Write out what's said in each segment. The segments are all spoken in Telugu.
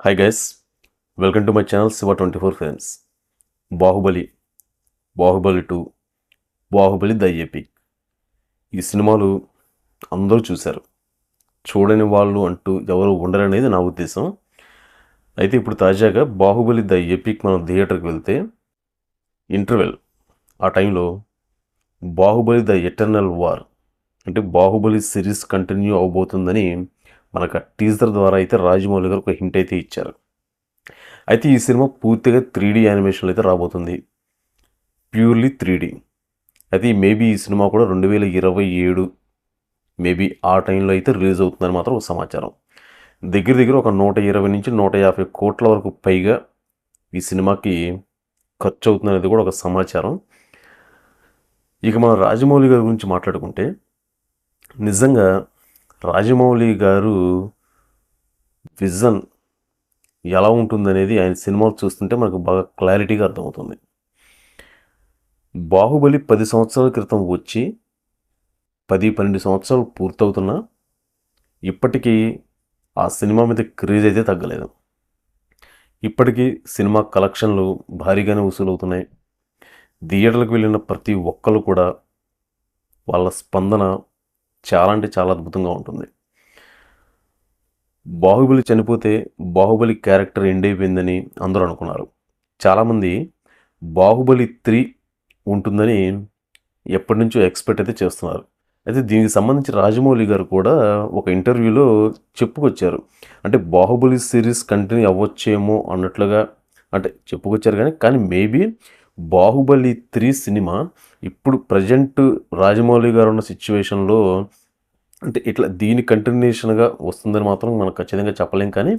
Hi guys welcome to my channel Shiva twenty four friends Baahubali Baahubali two Baahubali the epic ఈ సినిమాలు అందరూ చూశారు. చూడని వాళ్ళు అంటూ ఎవరు ఉండరనేది నా ఉద్దేశం. అయితే ఇప్పుడు తాజాగా బాహుబలి ద ఎపిక్ మనం థియేటర్కి వెళ్తే ఇంటర్వెల్ ఆ టైంలో బాహుబలి ద ఎటర్నల్ వార్ అంటే బాహుబలి సిరీస్ కంటిన్యూ అవబోతుందని మనకు టీజర్ ద్వారా అయితే రాజమౌళి గారు ఒక హింట్ అయితే ఇచ్చారు. అయితే ఈ సినిమా పూర్తిగా త్రీ డీ యానిమేషన్లో అయితే రాబోతుంది. Purely three D. అయితే మేబీ ఈ సినిమా కూడా రెండు వేల ఇరవై ఏడు మేబీ ఆ టైంలో అయితే రిలీజ్ అవుతుందని మాత్రం ఒక సమాచారం. దగ్గర దగ్గర ఒక నూట ఇరవై నుంచి నూట యాభై కోట్ల వరకు పైగా ఈ సినిమాకి ఖర్చు అవుతుందనేది కూడా ఒక సమాచారం. ఇక మనం రాజమౌళి గారి గురించి మాట్లాడుకుంటే నిజంగా రాజమౌళి గారు విజన్ ఎలా ఉంటుందనేది ఆయన సినిమాలు చూస్తుంటే మనకు బాగా క్లారిటీగా అర్థమవుతుంది. బాహుబలి పది సంవత్సరాల క్రితం వచ్చి పది పన్నెండు సంవత్సరాలు పూర్తవుతున్నా ఇప్పటికీ ఆ సినిమా మీద క్రేజ్ అయితే తగ్గలేదు. ఇప్పటికీ సినిమా కలెక్షన్లు భారీగానే వసూలవుతున్నాయి. థియేటర్లకు వెళ్ళిన ప్రతి ఒక్కరు కూడా వాళ్ళ స్పందన చాలా అంటే చాలా అద్భుతంగా ఉంటుంది. బాహుబలి చనిపోతే బాహుబలి క్యారెక్టర్ ఎండ్ అయిపోయిందని అందరూ అనుకున్నారు. చాలామంది బాహుబలి త్రీ ఉంటుందని ఎప్పటి నుంచో ఎక్స్పెక్ట్ అయితే చేస్తున్నారు. అయితే దీనికి సంబంధించి రాజమౌళి గారు కూడా ఒక ఇంటర్వ్యూలో చెప్పుకొచ్చారు. అంటే బాహుబలి సిరీస్ కంటిన్యూ అవ్వచ్చేమో అన్నట్లుగా అంటే చెప్పుకొచ్చారు కానీ కానీ మేబీ బాహుబలి త్రీ సినిమా ఇప్పుడు ప్రజెంట్ రాజమౌళి గారు ఉన్న సిచ్యువేషన్లో అంటే ఇట్లా దీని కంటిన్యూషన్గా వస్తుందని మాత్రం మనం ఖచ్చితంగా చెప్పలేం. కానీ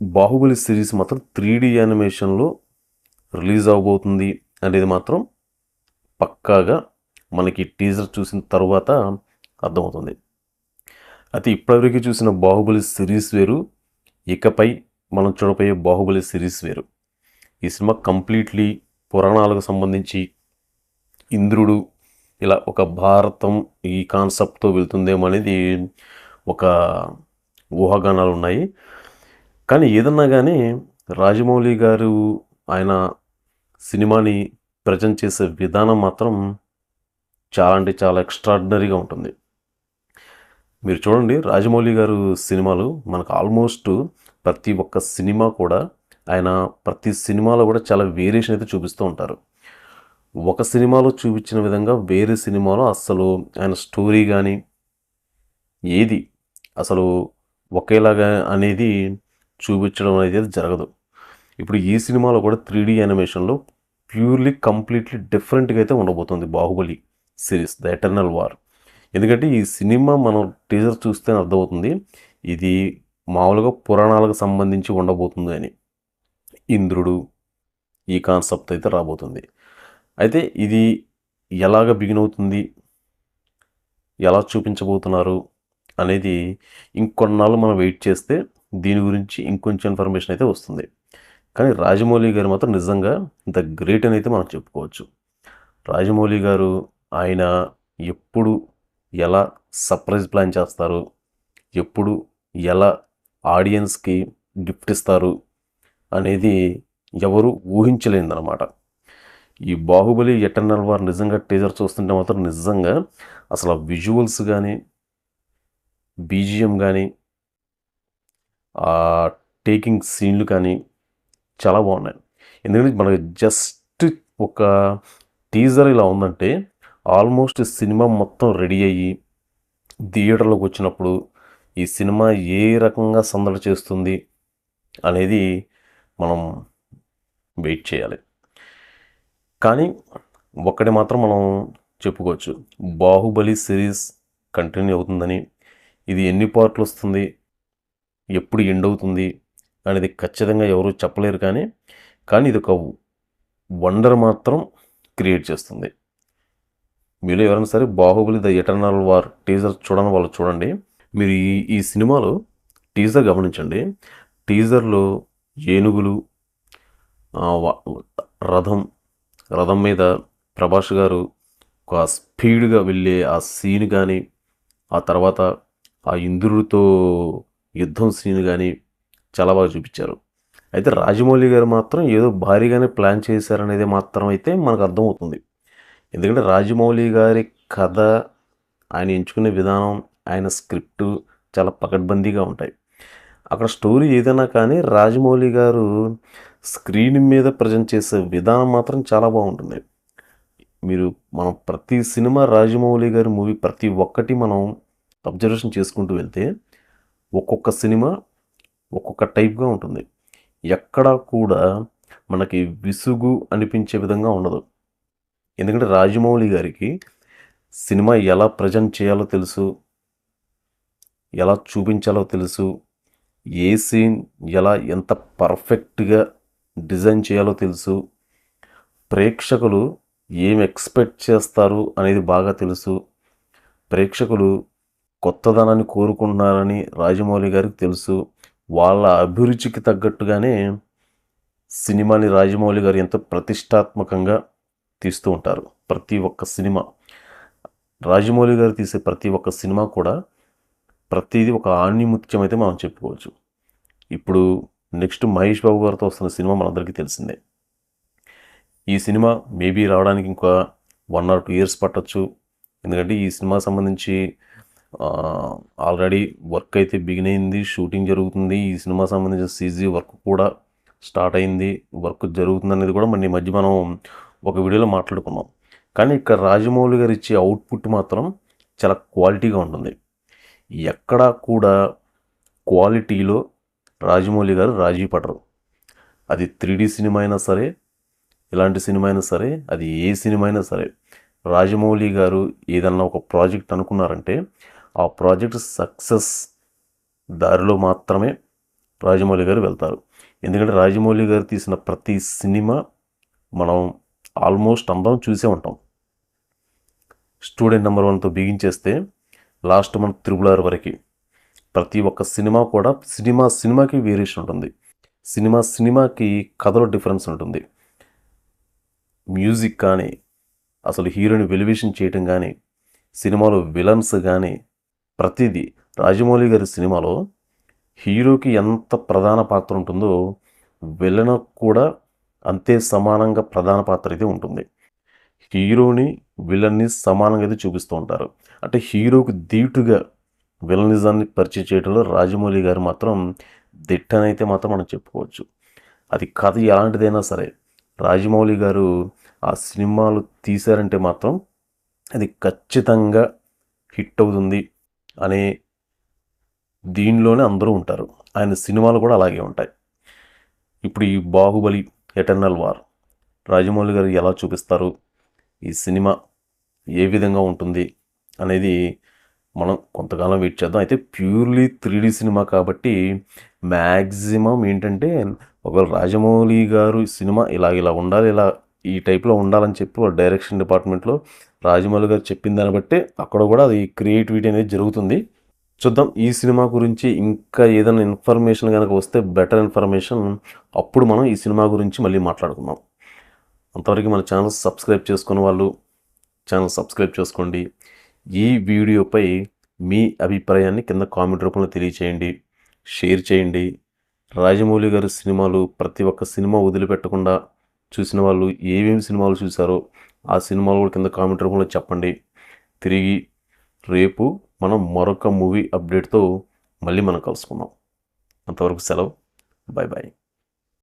బాహుబలి సిరీస్ మాత్రం త్రీ డీ యానిమేషన్లో రిలీజ్ అవబోతుంది అనేది మాత్రం పక్కాగా మనకి టీజర్ చూసిన తర్వాత అర్థమవుతుంది. అయితే ఇప్పటివరకు చూసిన బాహుబలి సిరీస్ వేరు ఇకపై మనం చూడబోయే బాహుబలి సిరీస్ వేరు. ఈ సినిమా కంప్లీట్లీ పురాణాలకు సంబంధించి ఇంద్రుడు ఇలా ఒక భారతం ఈ కాన్సెప్ట్తో వెళ్తుందేమో అనేది ఒక ఊహాగానాలు ఉన్నాయి. కానీ ఏదన్నా కానీ రాజమౌళి గారు ఆయన సినిమాని ప్రజెంట్ చేసే విధానం మాత్రం చాలా అంటే చాలా ఎక్స్ట్రాడినరీగా ఉంటుంది. మీరు చూడండి రాజమౌళి గారు సినిమాలు మనకు ఆల్మోస్ట్ ప్రతి ఒక్క సినిమా కూడా ఆయన ప్రతి సినిమాలో కూడా చాలా వేరియేషన్ అయితే చూపిస్తూ ఉంటారు. ఒక సినిమాలో చూపించిన విధంగా వేరే సినిమాలో అసలు ఆయన స్టోరీ కానీ ఏది అసలు ఒకేలాగా అనేది చూపించడం అనేది జరగదు. ఇప్పుడు ఈ సినిమాలో కూడా త్రీ డీ యానిమేషన్లో ప్యూర్లీ కంప్లీట్లీ డిఫరెంట్గా అయితే ఉండబోతుంది Baahubali series the eternal war. ఎందుకంటే ఈ సినిమా మనం టీజర్ చూస్తేనే అర్థమవుతుంది ఇది మామూలుగా పురాణాలకు సంబంధించి ఉండబోతుంది అని. ఇంద్రుడు ఈ కాన్సెప్ట్ అయితే రాబోతుంది. అయితే ఇది ఎలాగ బిగిన్ అవుతుంది? ఎలా చూపించబోతున్నారు? అనేది ఇంకొన్నాళ్ళు మనం వెయిట్ చేస్తే దీని గురించి ఇంకొంచెం ఇన్ఫర్మేషన్ అయితే వస్తుంది. కానీ రాజమౌళి గారు మాత్రం నిజంగా ఇంత గ్రేట్ అని అయితే మనం చెప్పుకోవచ్చు. రాజమౌళి గారు ఆయన ఎప్పుడు ఎలా సర్ప్రైజ్ ప్లాన్ చేస్తారు? ఎప్పుడు ఎలా ఆడియన్స్కి గిఫ్ట్ ఇస్తారు? అనేది ఎవరు ఊహించలేదన్నమాట. ఈ బాహుబలి ఎటర్నల్ వార్ నిజంగా టీజర్ చూస్తుంటే మాత్రం నిజంగా అసలు ఆ విజువల్స్ కానీ బీజిఎం కానీ ఆ టేకింగ్ సీన్లు కానీ చాలా బాగున్నాయి. ఎందుకంటే మనకి జస్ట్ ఒక టీజర్ ఇలా ఉందంటే ఆల్మోస్ట్ సినిమా మొత్తం రెడీ అయ్యి థియేటర్లోకి వచ్చినప్పుడు ఈ సినిమా ఏ రకంగా సందడి చేస్తుంది అనేది మనం వెయిట్ చేయాలి. కానీ ఒక్కటి మాత్రం మనం చెప్పుకోవచ్చు. బాహుబలి సిరీస్ కంటిన్యూ అవుతుందని ఇది ఎన్ని పార్ట్లు వస్తుంది ఎప్పుడు ఎండ్ అవుతుంది అనేది ఖచ్చితంగా ఎవరు చెప్పలేరు కానీ కానీ ఇది ఒక వండర్ మాత్రం క్రియేట్ చేస్తుంది. మీలో ఎవరైనా సరే Baahubali the eternal war teaser చూడని వాళ్ళు చూడండి. మీరు ఈ ఈ సినిమాలో టీజర్ గమనించండి. టీజర్లో ఏనుగులు రథం రథం మీద ప్రభాస్ గారు ఒక స్పీడ్గా వెళ్ళే ఆ సీన్ కానీ ఆ తర్వాత ఆ ఇంద్రుడితో యుద్ధం సీన్ కానీ చాలా బాగా చూపించారు. అయితే రాజమౌళి గారు మాత్రం ఏదో భారీగానే ప్లాన్ చేశారనేది మాత్రం అయితే మనకు అర్థమవుతుంది. ఎందుకంటే రాజమౌళి గారి కథ ఆయన ఎంచుకునే విధానం ఆయన స్క్రిప్టు చాలా పకడ్బందీగా ఉంటాయి. అక్కడ స్టోరీ ఏదైనా కానీ రాజమౌళి గారు స్క్రీన్ మీద ప్రజెంట్ చేసే విధానం మాత్రం చాలా బాగుంటుంది. మీరు మనం ప్రతి సినిమా రాజమౌళి గారి మూవీ ప్రతి ఒక్కటి మనం అబ్జర్వేషన్ చేసుకుంటూ వెళ్తే ఒక్కొక్క సినిమా ఒక్కొక్క టైప్గా ఉంటుంది. ఎక్కడా కూడా మనకి విసుగు అనిపించే విధంగా ఉండదు. ఎందుకంటే రాజమౌళి గారికి సినిమా ఎలా ప్రజెంట్ చేయాలో తెలుసు ఎలా చూపించాలో తెలుసు ఏ సీన్ ఎలా ఎంత పర్ఫెక్ట్గా డిజైన్ చేయాలో తెలుసు. ప్రేక్షకులు ఏం ఎక్స్పెక్ట్ చేస్తారు అనేది బాగా తెలుసు. ప్రేక్షకులు కొత్తదనాన్ని కోరుకుంటున్నారని రాజమౌళి గారికి తెలుసు. వాళ్ళ అభిరుచికి తగ్గట్టుగానే సినిమాని రాజమౌళి గారు ఎంతో ప్రతిష్టాత్మకంగా తీస్తూ ఉంటారు. ప్రతి ఒక్క సినిమా రాజమౌళి గారు తీసే ప్రతి ఒక్క సినిమా కూడా ప్రతిదీ ఒక ఆణిముత్యం అయితే మనం చెప్పుకోవచ్చు. ఇప్పుడు నెక్స్ట్ మహేష్ బాబు గారితో వస్తున్న సినిమా మనందరికీ తెలిసిందే. ఈ సినిమా మేబీ రావడానికి ఇంకా వన్ ఆర్ టూ ఇయర్స్ పట్టచ్చు. ఎందుకంటే ఈ సినిమా సంబంధించి ఆల్రెడీ వర్క్ అయితే బిగిన్ అయింది షూటింగ్ జరుగుతుంది. ఈ సినిమా సంబంధించిన సీజీ వర్క్ కూడా స్టార్ట్ అయింది. వర్క్ జరుగుతుంది అనేది కూడా మన ఈ మధ్య మనం ఒక వీడియోలో మాట్లాడుకున్నాం. కానీ ఇక్కడ రాజమౌళి గారు ఇచ్చే అవుట్పుట్ మాత్రం చాలా క్వాలిటీగా ఉంటుంది. ఎక్కడా కూడా క్వాలిటీలో రాజమౌళి గారు రాజీ పడరు. అది త్రీ సినిమా అయినా సరే ఇలాంటి సినిమా అయినా సరే అది ఏ సినిమా అయినా సరే రాజమౌళి గారు ఏదన్నా ఒక ప్రాజెక్ట్ అనుకున్నారంటే ఆ ప్రాజెక్ట్ సక్సెస్ దారిలో మాత్రమే రాజమౌళి గారు వెళ్తారు. ఎందుకంటే రాజమౌళి గారు తీసిన ప్రతి సినిమా మనం ఆల్మోస్ట్ అందరం చూసే ఉంటాం. స్టూడెంట్ నెంబర్ వన్తో బిగించేస్తే లాస్ట్ మంత్ త్రిబుల్ వరకు. ప్రతి ఒక్క సినిమా కూడా సినిమా సినిమాకి వేరియేషన్ ఉంటుంది. సినిమా సినిమాకి కథలో డిఫరెన్స్ ఉంటుంది. మ్యూజిక్ కానీ అసలు హీరోని వెలివేషన్ చేయటం కానీ సినిమాలో విలన్స్ కానీ ప్రతిదీ రాజమౌళి గారి సినిమాలో హీరోకి ఎంత ప్రధాన పాత్ర ఉంటుందో విలన్ కూడా అంతే సమానంగా ప్రధాన పాత్ర అయితే ఉంటుంది. హీరోని విలన్ని సమానంగా అయితే చూపిస్తూ ఉంటారు. అంటే హీరోకు దీటుగా విలనిజాన్ని పరిచయం చేయడంలో రాజమౌళి గారు మాత్రం దిట్టనైతే మాత్రం మనం చెప్పుకోవచ్చు. అది కథ ఎలాంటిదైనా సరే రాజమౌళి గారు ఆ సినిమాలు తీశారంటే మాత్రం అది ఖచ్చితంగా హిట్ అవుతుంది అనే దీనిలోనే అందరూ ఉంటారు. ఆయన సినిమాలు కూడా అలాగే ఉంటాయి. ఇప్పుడు ఈ బాహుబలి ఎటర్నల్ వార్ రాజమౌళి గారు ఎలా చూపిస్తారు? ఈ సినిమా ఏ విధంగా ఉంటుంది అనేది మనం కొంతకాలం వెయిట్ చేద్దాం. అయితే ప్యూర్లీ త్రీడీ సినిమా కాబట్టి మ్యాక్సిమం ఏంటంటే ఒకవేళ రాజమౌళి గారు సినిమా ఇలా ఇలా ఉండాలి ఇలా ఈ టైప్లో ఉండాలని చెప్పి వాళ్ళ డైరెక్షన్ డిపార్ట్మెంట్లో రాజమౌళి గారు చెప్పిన దాన్ని బట్టి అక్కడ కూడా అది క్రియేటివిటీ అనేది జరుగుతుంది. చూద్దాం ఈ సినిమా గురించి ఇంకా ఏదైనా ఇన్ఫర్మేషన్ కనుక వస్తే బెటర్ ఇన్ఫర్మేషన్ అప్పుడు మనం ఈ సినిమా గురించి మళ్ళీ మాట్లాడుకుందాం. అంతవరకు మన ఛానల్ సబ్స్క్రైబ్ చేసుకున్న వాళ్ళు ఛానల్ సబ్స్క్రైబ్ చేసుకోండి. ఈ వీడియోపై మీ అభిప్రాయాన్ని కింద కామెంట్ రూపంలో తెలియచేయండి. షేర్ చేయండి. రాజమౌళి గారి సినిమాలు ప్రతి ఒక్క సినిమా వదిలిపెట్టకుండా చూసిన వాళ్ళు ఏమేమి సినిమాలు చూసారో ఆ సినిమాలు కూడా కింద కామెంట్ రూపంలో చెప్పండి. తిరిగి రేపు మనం మరొక మూవీ అప్డేట్తో మళ్ళీ మనం కలుసుకుందాం. అంతవరకు సెలవు. Bye bye